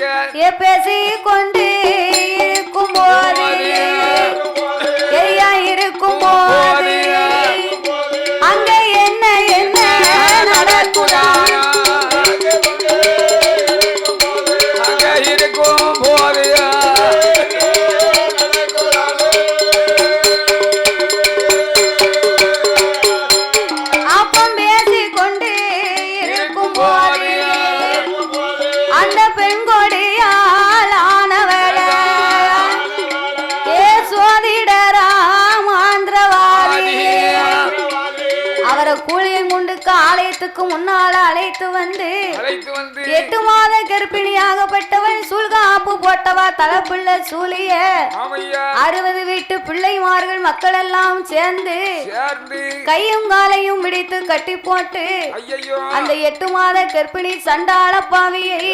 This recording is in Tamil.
இருக்க ஏ பேசி கொண்டு இருக்கும் போது ஐயா அவரை கூலியும் குண்டுக்கு ஆலயத்துக்கு முன்னால அழைத்து வந்து எட்டு மாத கர்ப்பிணியாகப்பட்டவள் சூழ்காப்பு போட்டவா தலைப்புள்ள சூழிய அறுபது வீட்டு பிள்ளைமார்கள் மக்கள் எல்லாம் சேர்ந்து கையும் காலையும் பிடித்து கட்டி போட்டு அந்த எட்டு மாத கர்ப்பிணி சண்டாள பாவியை